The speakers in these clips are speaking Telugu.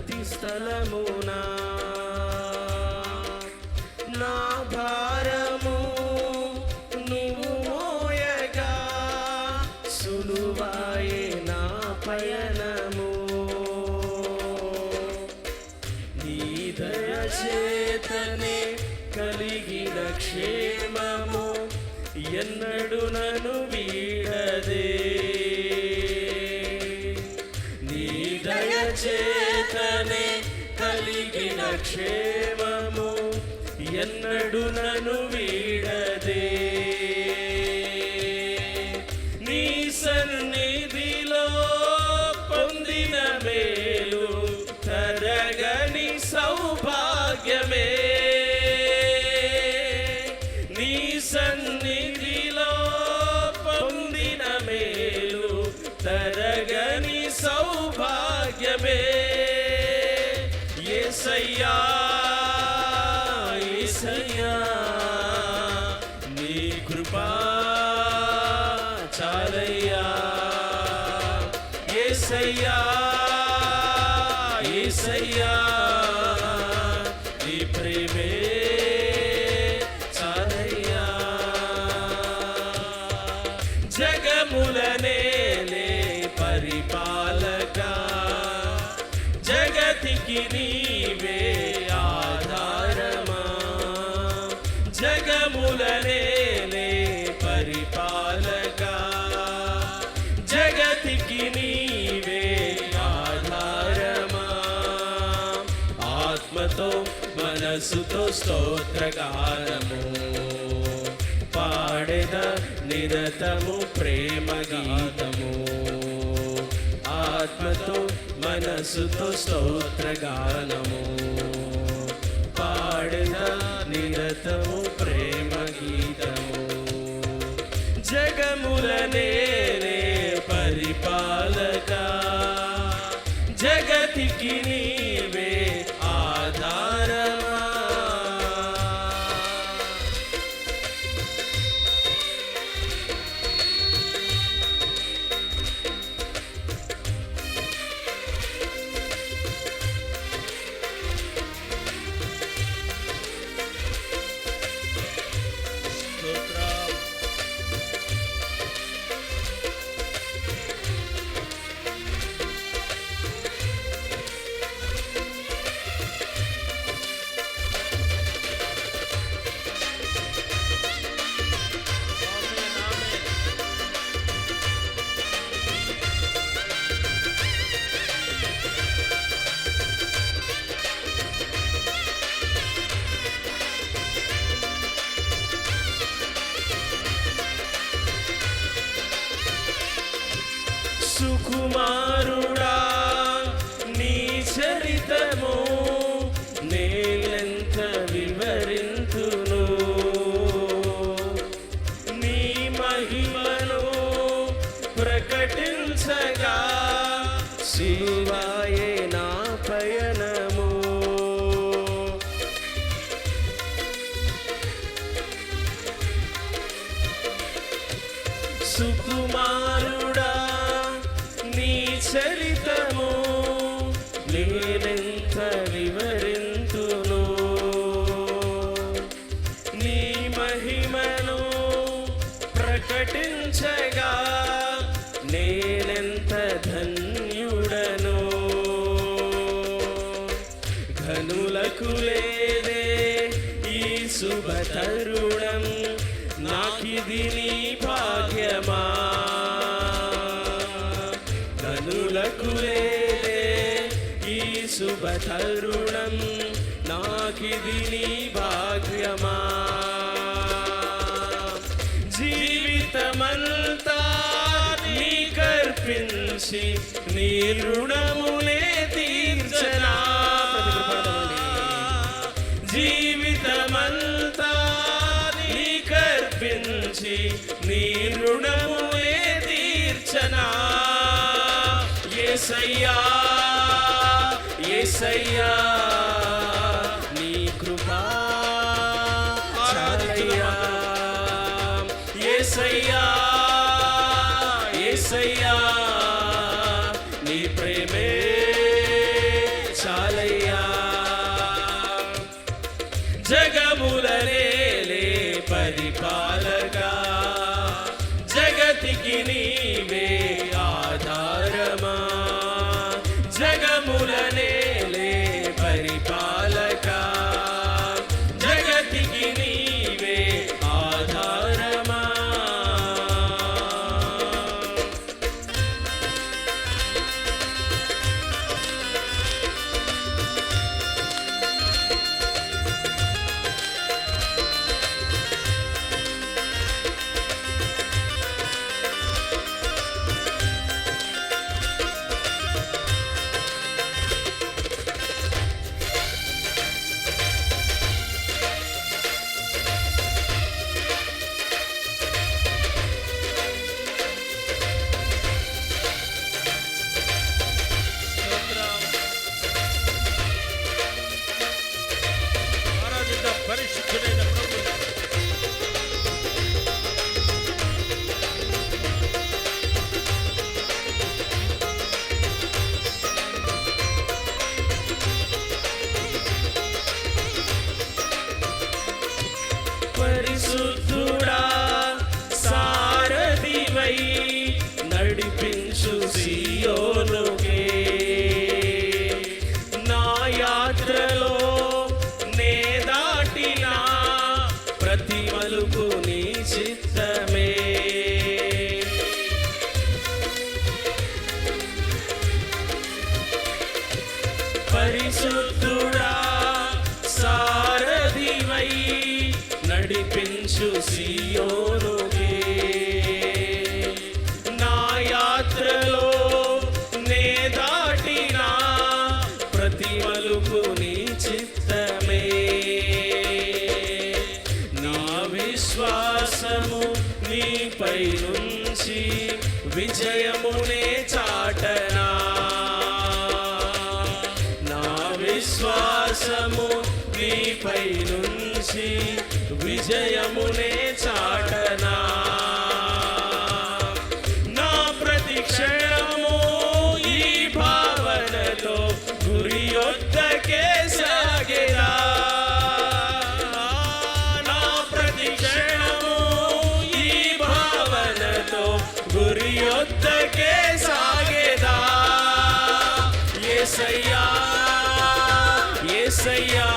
ప్రతి స్థలమునా దయచేతనే కలిగిన క్షేమము ఎన్నడు నను వీడదే. ఏసయ్యా నీవే ఆధారమా? జగములనేలే పరిపాలక? జగతికి నీవే ఆధారమా? ఆత్మతో మనసుతో స్తోత్రగానము. పాడెద నిరతము ప్రేమ గీతము ఆత్మతో మనసుతో స్తోత్రగానము. పాడెద నిరతము ప్రేమ గీతము జగములనే సుకుమారుడా నీ చరితము నేనెంత వివరింతును? నీ మహిమను ప్రకటించగా శివాయే నా పయనము. సుకుమారుడా చరితము నేనెంత వివరింతును? నీ మహిమను ప్రకటించగా నేనెంత ధన్యుడను? ఘనులకు లేదే ఈ శుభ తరుణం. నాకిది నీ భాగ్యమా తరుణం నాకిది నీ భాగ్యమా జీవితమంతా నీ కర్పించి నీ రుణములే తీర్చనా జీవితమంతా నీ కర్పించి నీ రుణములే తీర్చనా ఏసయ్యా ఏసయ్యా నీ కృపా ఆరాధించుదామా ఏసయ్యా ఏసయ్యా నీ ప్రేమే చాలయ్యా జగములనే పరిపాలగా జగతికి నీ should విశ్వాసము నీపై నుంచి విజయమునే చాటనా. నా ప్రతి క్షణము ఈ భావనతో గురి యొద్దకే సాగేరా నా ప్రతి క్షణము ఈ భావనతో గురి యొద్దకే సాగేదా. ఏసయ్యా. ఏసయ్యా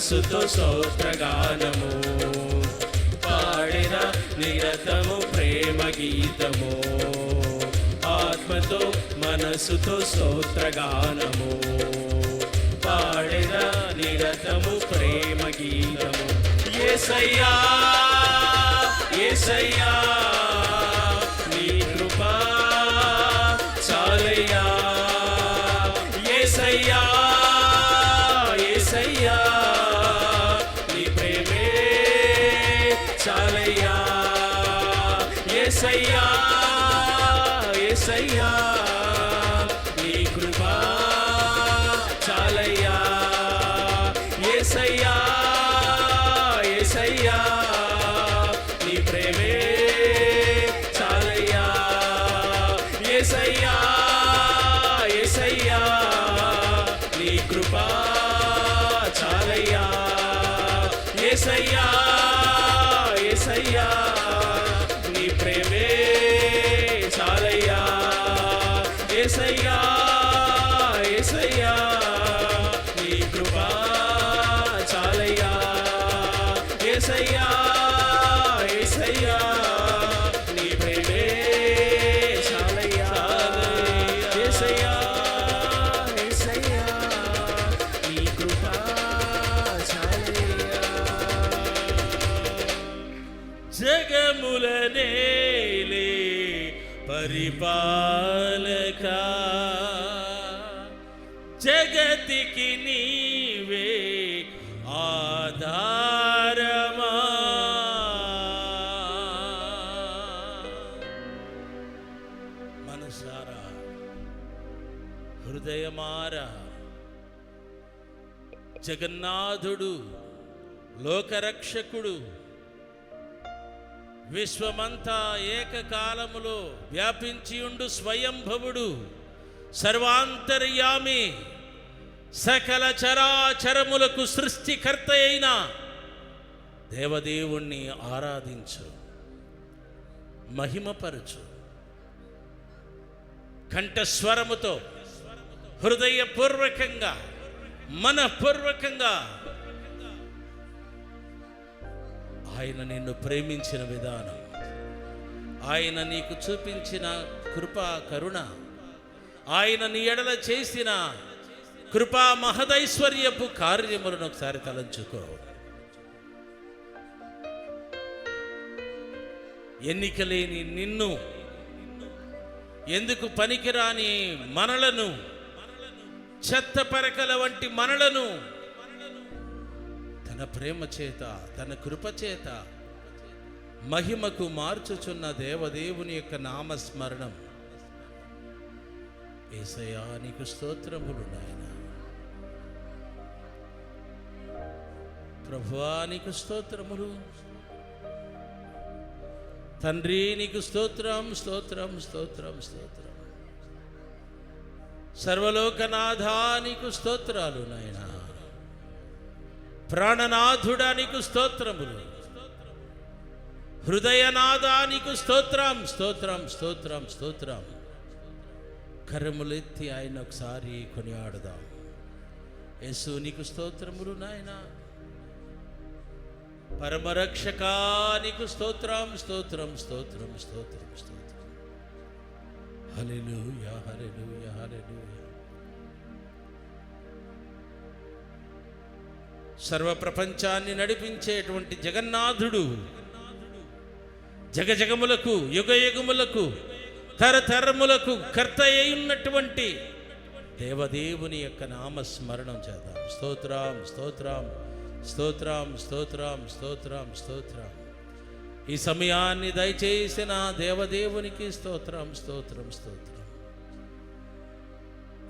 మనసుతో సౌత్రగానము పాడిన నిరతము ప్రేమ గీతము. ఆత్మతో మనసుతో స్తోత్రగానము. పాడిన నిరతము ప్రేమ గీతము. ఏసయ్యా ఏసయ్యా. ఏసయ్యా పరిపాలక జగతికి నీవే ఆధారమా? మనసారా హృదయమారా జగన్నాథుడు లోకరక్షకుడు విశ్వమంతా ఏకకాలములో వ్యాపించి ఉండు స్వయంభవుడు సర్వాంతర్యామి సకల చరాచరములకు సృష్టికర్త అయిన దేవదేవుణ్ణి ఆరాధించు మహిమపరచు. కంఠస్వరముతో హృదయపూర్వకంగా మనపూర్వకంగా ఆయన నిన్ను ప్రేమించిన విధానం. ఆయన నీకు చూపించిన కృపా కరుణ. ఆయన నీ ఎడల చేసిన కృపా మహదైశ్వర్యపు కార్యములను ఒకసారి తలంచుకో. ఎన్నికలేని నిన్ను ఎందుకు పనికిరాని మనలను చెత్త పరకల వంటి మనలను తన ప్రేమ చేత తన కృప చేత మహిమకు మార్చుచున్న దేవదేవుని యొక్క నామస్మరణం. ఏసయా నీకు స్తోత్రములు నాయన. ప్రభువా నీకు స్తోత్రములు. తండ్రి నీకు స్తోత్రం స్తోత్రం స్తోత్రం స్తోత్రం. సర్వలోకనాథా నీకు స్తోత్రాలు నాయన. ప్రాణనాథుడానికి స్తోత్రములు. హృదయనాదానికి స్తోత్రం స్తోత్రం స్తోత్రం స్తోత్రం. కరములెత్తి ఆయన ఒకసారి కొనియాడదాం. యేసు నీకు స్తోత్రములు నాయన. పరమరక్షక నీకు స్తోత్రం స్తోత్రం స్తోత్రం స్తోత్రం స్తోత్రం. హలెలుయా హలెలుయా హలెలుయా సర్వ ప్రపంచాన్ని నడిపించేటువంటి జగన్నాథుడు. జగజగములకు యుగయుగములకు తరతరములకు కర్త ఉన్నటువంటి దేవదేవుని యొక్క నామస్మరణం చేద్దాం. స్తోత్రం స్తోత్రం స్తోత్రం స్తోత్రం స్తోత్రం స్తోత్రం. ఈ సమయాన్ని దయచేసిన దేవదేవునికి స్తోత్రం స్తోత్రం స్తోత్రం.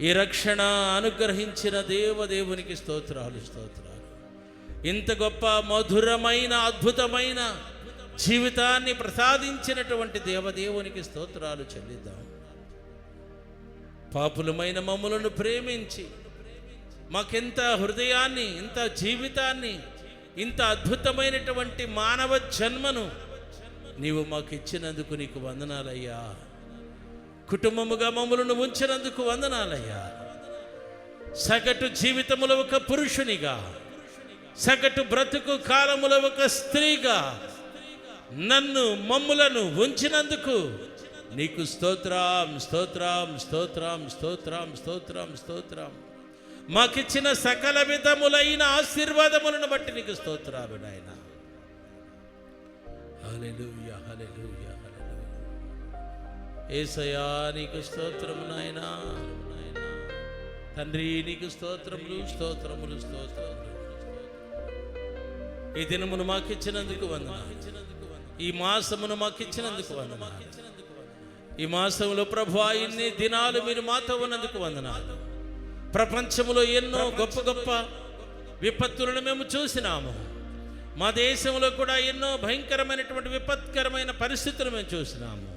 ఈ రక్షణ అనుగ్రహించిన దేవదేవునికి స్తోత్రాలు స్తోత్రం ఇంత గొప్ప మధురమైన అద్భుతమైన జీవితాన్ని ప్రసాదించినటువంటి దేవదేవునికి స్తోత్రాలు చెల్లిద్దాం. పాపులమైన మమ్మలను ప్రేమించి మాకెంత హృదయాన్ని ఇంత జీవితాన్ని ఇంత అద్భుతమైనటువంటి మానవ జన్మను నీవు మాకు ఇచ్చినందుకు నీకు వందనాలయ్యా. కుటుంబముగా మమ్మలను ఉంచినందుకు వందనాలయ్యా. సగటు జీవితములో ఒక పురుషునిగా సగటు బ్రతుకు కాలములో ఒక స్త్రీగా నన్ను మమ్ములను ఉంచినందుకు నీకు స్తోత్రం స్తోత్రం స్తోత్రం స్తోత్రం స్తోత్రం స్తోత్రం. మాకిచ్చిన సకల విధములైన ఆశీర్వాదములను బట్టి నీకు స్తోత్రాలు నాయన. ఏసయా నీకు స్తోత్రము నాయనా నాయనా. తండ్రి నీకు స్తోత్రములు స్తోత్రములు స్తోత్రములు. ఈ దినమును మాకిచ్చినందుకు వందనాలు. ఈ మాసమును మాకిచ్చినందుకు వందనాలు. ఈ మాసంలో ప్రభు ఇన్ని దినాలు మీరు మాతో ఉన్నందుకు వందనాలు. ప్రపంచంలో ఎన్నో గొప్ప గొప్ప విపత్తులను మేము చూసినాము. మా దేశంలో కూడా ఎన్నో భయంకరమైనటువంటి విపత్కరమైన పరిస్థితులు మేము చూసినాము.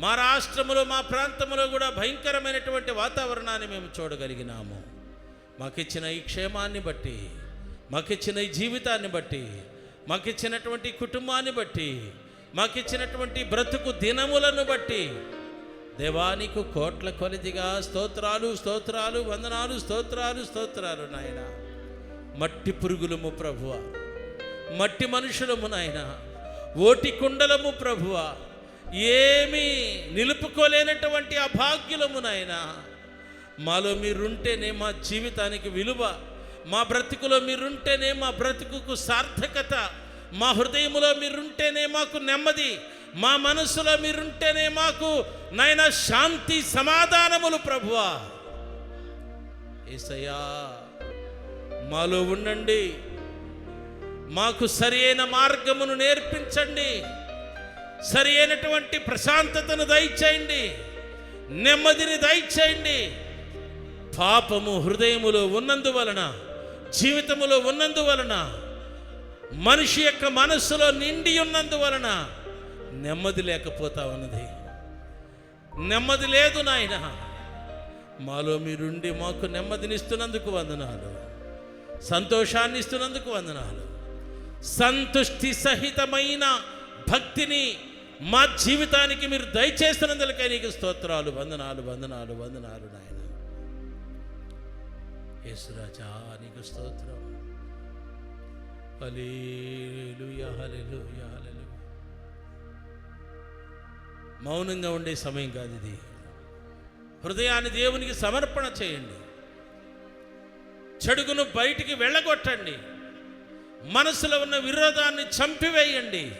మా రాష్ట్రములో మా ప్రాంతంలో కూడా భయంకరమైనటువంటి వాతావరణాన్ని మేము చూడగలిగినాము. మాకిచ్చిన ఈ క్షేమాన్ని బట్టి మాకిచ్చిన ఈ జీవితాన్ని బట్టి మాకిచ్చినటువంటి కుటుంబాన్ని బట్టి మాకిచ్చినటువంటి బ్రతుకు దినములను బట్టి దేవానికి కోట్ల కొలిదిగా స్తోత్రాలు స్తోత్రాలు వందనాలు స్తోత్రాలు స్తోత్రాలు నాయన. మట్టి పురుగులము ప్రభువ. మట్టి మనుషులము నాయన. ఓటి కుండలము ప్రభువ. ఏమీ నిలుపుకోలేనటువంటి అభాగ్యులము నాయన. మాలో మీరుంటేనే మా జీవితానికి విలువ. మా బ్రతుకులో మీరుంటేనే మా బ్రతుకుకు సార్థకత. మా హృదయములో మీరుంటేనే మాకు నెమ్మది. మా మనసులో మీరుంటేనే మాకు నాయన శాంతి సమాధానములు ప్రభువా. ఏసయ్యా మాలో ఉండండి. మాకు సరి అయిన మార్గమును నేర్పించండి. సరి అయినటువంటి ప్రశాంతతను దయచేయండి. నెమ్మదిని దయచేయండి. పాపము హృదయములో ఉన్నందువలన జీవితములో ఉన్నందువలన మనిషి యొక్క మనస్సులో నిండి ఉన్నందువలన నెమ్మది లేకపోతా ఉన్నది. నెమ్మది లేదు నాయన. మాలో మీరుండి మాకు నెమ్మదినిస్తున్నందుకు వందనాలు. సంతోషాన్ని ఇస్తున్నందుకు వందనాలు. సంతుష్టి సహితమైన భక్తిని మా జీవితానికి మీరు దయచేస్తున్నందుకై నీకు స్తోత్రాలు వందనాలు వందనాలు వందనాలు నాయన. యేసురాజా నీకు స్తోత్రం. మౌనంగా ఉండే సమయం కాదు ఇది. హృదయాన్ని దేవునికి సమర్పణ చేయండి. చెడుగును బయటికి వెళ్ళగొట్టండి. మనసులో ఉన్న విరోధాన్ని చంపివేయండి.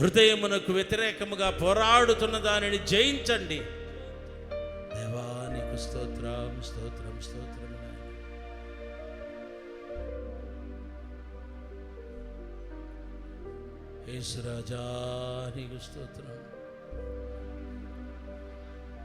హృదయమునకు వ్యతిరేకముగా పోరాడుతున్న దానిని జయించండి. దేవానికి స్తోత్రం స్తోత్రం. యేసురాజా నీకు స్తోత్రం